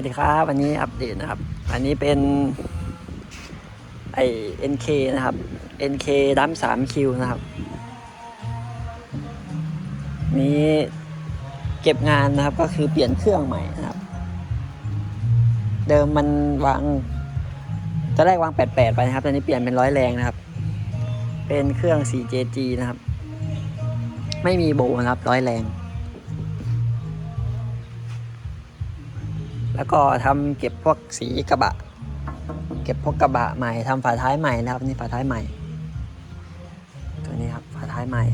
วัสดีครับวันนี้อัปเดตนะครับ อันนี้เป็นไอ NK นเคนะครับ NK ดัมสามคิวนะครับ นี้เก็บงานนะครับก็คือเปลี่ยนเครื่องใหม่นะครับ เดิมมันวางตอนแรกวาง 88 ไปนะครับตอนนี้เปลี่ยนเป็นร้อยแรงนะครับ เป็นเครื่อง 4JG นะครับ ไม่มีโบนะครับร้อยแรง แล้วก็ทำเก็บพวกสีกระบะ เก็บพวกกระบะใหม่ทำฝาท้ายใหม่นะครับนี่ฝาท้ายใหม่ ตัวนี้ครับฝาท้ายใหม่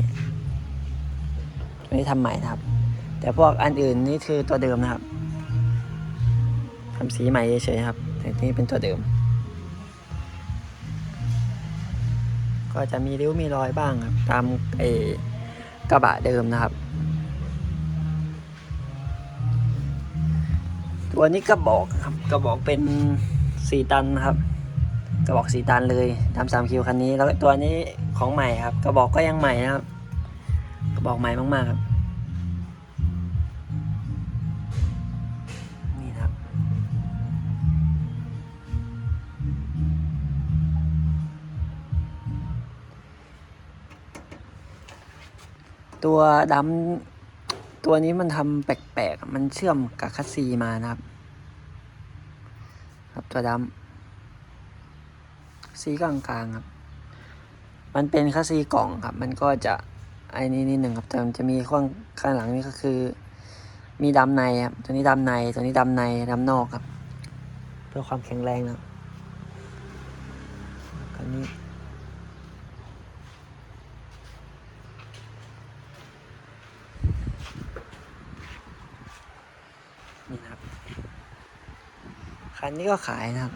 ตัวนี้ทำใหม่นะครับ แต่พวกอันอื่นนี่คือตัวเดิมนะครับทำสีใหม่เฉยๆครับ แต่นี่เป็นตัวเดิม ก็จะมีริ้วมีรอยบ้างครับ ตามไอกระบะเดิมนะครับ ตัวนี้กระบอกครับกระบอกเป็นสี่ตันครับ กระบอกสี่ตันเลยทำสามคิวคันนี้ แล้วตัวนี้ของใหม่ครับ กระบอกก็ยังใหม่นะครับ กระบอกใหม่มากๆครับนี่ครับตัวดำ ตัวนี้มันทำแปลกๆ มันเชื่อมกับคัสซีมานะครับ ครับตัวดำซีกลางๆครับ มันเป็นคัสซีกล่องครับ มันก็จะไอ้นี่นิดหนึ่งครับแต่มันจะมีข้างข้างหลังนี่ก็คือ มีดำในครับ ตัวนี้ดำใน ตัวนี้ดำในดำนอกครับ เพื่อความแข็งแรงนะครับคันนี้ นี่นะครับ คันนี้ก็ขายนะครับ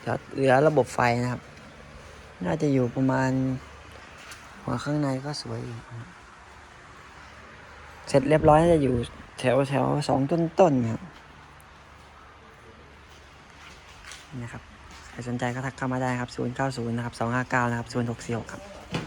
เดี๋ยวเหลือระบบไฟนะครับ น่าจะอยู่ประมาณ หัวข้างในก็สวยอยู่เสร็จเรียบร้อยน่าจะอยู่แถวแถวสองต้นๆนครับนะครับ ใครสนใจก็ทักเข้ามาได้ครับ 090 นะครับ 259 นะครับ 064ครับ